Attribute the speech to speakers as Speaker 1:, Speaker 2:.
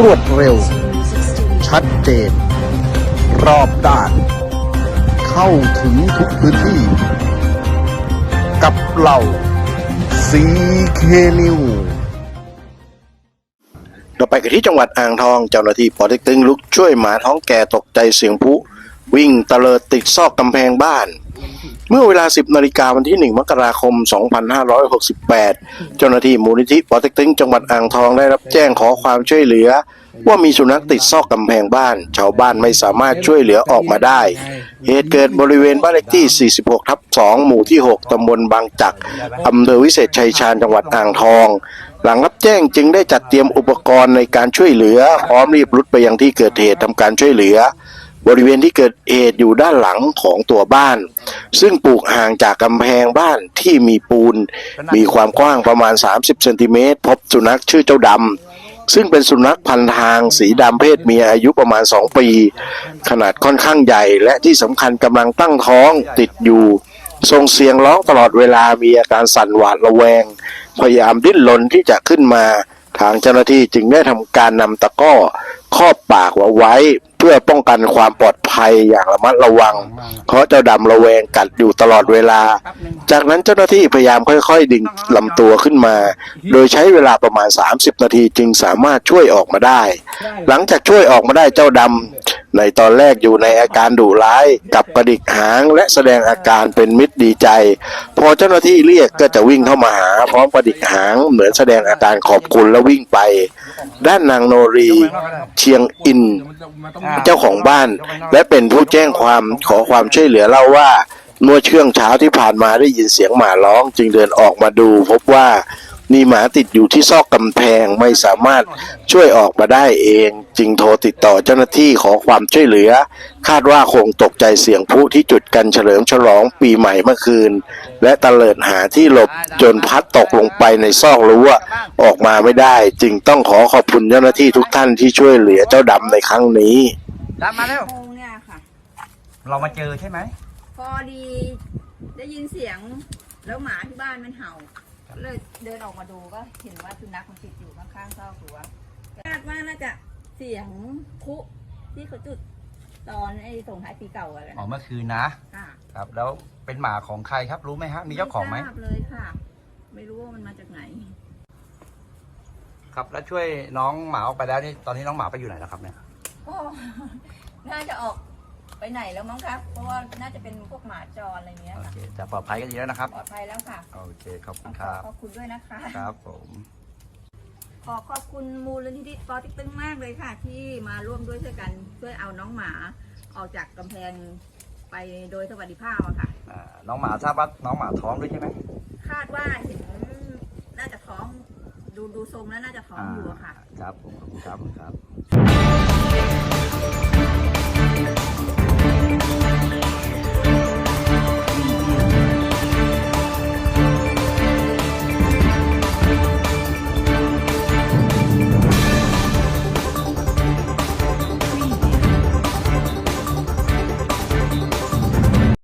Speaker 1: รวดเร็ว ชัดเจน รอบด้าน เข้าถึงทุกพื้นที่ กับเราซีเคนิวเราไปกันที่จังหวัดอ่างทองเจ้าหน้าที่ปอเต็กตึงลุกช่วยหมาท้องแก่ตกใจเสียงพลุวิ่งตะเลิดติดซอกกำแพงบ้าน เมื่อเวลา 10นาฬิกาวันที่ 1 มกราคม 2568 เจ้าหน้าที่มูลนิธิปอเต็กตึงจังหวัดอ่างทองได้รับแจ้งขอความช่วยเหลือ ว่ามีสุนัขติดซอกกำแพงบ้าน ชาวบ้านไม่สามารถช่วยเหลือออกมาได้ เหตุเกิดบริเวณบ้านเลขที่ 46 ทับ 2 หมู่ที่ 6 ตำบลบางจักอำเภอวิเศษชัยชาญจังหวัดอ่างทอง หลังรับแจ้งจึงได้จัดเตรียมอุปกรณ์ในการช่วยเหลือ พร้อมรีบรุดไปยังที่เกิดเหตุทำการช่วยเหลือ บริเวณที่เกิดเหตุอยู่ด้านหลังของตัวบ้าน ซึ่งปลูกห่างจากกำแพงบ้านที่มีปูน มีความกว้างประมาณ 30เซนติเมตรพบสุนัขชื่อเจ้าดำซึ่งเป็นสุนัขพันทางสีดำเพศเมียอายุประมาณ 2 ปี ขนาดค่อนข้างใหญ่ และที่สำคัญกำลังตั้งท้องติดอยู่ส่งเสียงร้องตลอดเวลามีอาการสั่นหวาดระแวง พยายามดิ้นรนที่จะขึ้นมา ทางเจ้าหน้าที่จึงได้ทำการนำตะกร้อครอบปากไว้เพื่อป้องกันความปลอดภัยอย่างระมัดระวัง เพราะเจ้าดำระแวงกัดอยู่ตลอดเวลา จากนั้นเจ้าหน้าที่พยายามค่อยๆ ดึงลำตัวขึ้นมา โดยใช้เวลาประมาณ 30 นาทีจึงสามารถช่วยออกมาได้ หลังจากช่วยออกมาได้เจ้าดำในตอนแรกอยู่ในอาการดุร้ายกับกระดิกหางและแสดงอาการเป็นมิตรดีใจ พอเจ้าหน้าที่เรียกก็จะวิ่งเข้ามาหาพร้อมกระดิกหางเหมือนแสดงอาการขอบคุณแล้ววิ่งไป ด้านนางโนรี เชียงอิน เจ้าของบ้าน และเป็นผู้แจ้งความขอความช่วยเหลือเล่าว่าเมื่อช่วงเช้าที่ผ่านมาได้ยินเสียงหมาร้อง จึงเดินออกมาดู พบว่า มีหมาติดอยู่ที่ซอกกำแพงไม่สามารถช่วยออกมาได้เอง จึงโทรติดต่อเจ้าหน้าที่ขอความช่วยเหลือ คาดว่าคงตกใจเสียงพลุที่จุดกันเฉลิมฉลองปีใหม่เมื่อคืน และตะเลิดหาที่หลบจนพัดตกลงไปในซอกรั้วออกมาไม่ได้ จึงต้องขอขอบคุณเจ้าหน้าที่ทุกท่านที่ช่วยเหลือเจ้าดำในครั้งนี้
Speaker 2: ตามมาเร็ว
Speaker 3: โมงเนี่ยค่ะ
Speaker 2: เรามาเจอใช่ไหม
Speaker 3: พอดีได้ยินเสียงแล้วหมาที่บ้านมันเห่า ก็เลยเดินออกมาดูก็เห็นว่าสุนัขมันติดอยู่ข้างๆซอกรั้วคาดว่าน่าจะเสียงพลุที่เขาจุดตอนไอ้ส่งท้ายปีเก่าอะไร
Speaker 2: อ๋อ
Speaker 3: นะ
Speaker 2: เมื่อคืนนะ
Speaker 3: ค่ะ
Speaker 2: ครับ แล้วเป็นหมาของใครครับรู้ไหมฮะมีเจ้าของไหม
Speaker 3: ทราบเลยค่ะ ไม่รู้ว่ามันมาจากไหน
Speaker 2: ครับแล้วช่วยน้องหมาออกไปแล้วนี่ตอนนี้น้องหมาไปอยู่ไหนแล้วครับเนี่ย
Speaker 3: ก็ น่าจะออก ไปไหนแล้วมั้งครับ เพราะว่าน่าจะเป็นพวกหมาจรอะไรเงี้ย
Speaker 2: โอ
Speaker 3: ค่ะ
Speaker 2: เคจะปลอดภัยกันดีแล้วนะครับ
Speaker 3: ปลอดภัยแล้วค่ะ
Speaker 2: โอเค ขอบคุ
Speaker 3: ต้อ
Speaker 2: ณ
Speaker 3: ง
Speaker 2: ค
Speaker 3: ขอ
Speaker 2: รับ
Speaker 3: ขอบคุณด้วยนะคะ
Speaker 2: ครับผม
Speaker 3: ขอขอบคุณมูลนิธิปอติ๊กตึงมากเลยค่ะ ที่มาร่วมด้วยช่วยกันช่วยเอาน้องหมาออกจากกำแพงไปโดยสวัสดิภาพอะค่ะ
Speaker 2: อ่า น้องหมาทราบว่าน้องหมาท้องด้วยใช่ไหม
Speaker 3: คาดว่าเห็นน่าจะท้องดูดูทรงแล้วน่าจะท้องอยู่อะค่ะ
Speaker 2: ครับผมขอบคุณครับขอบคุณครับ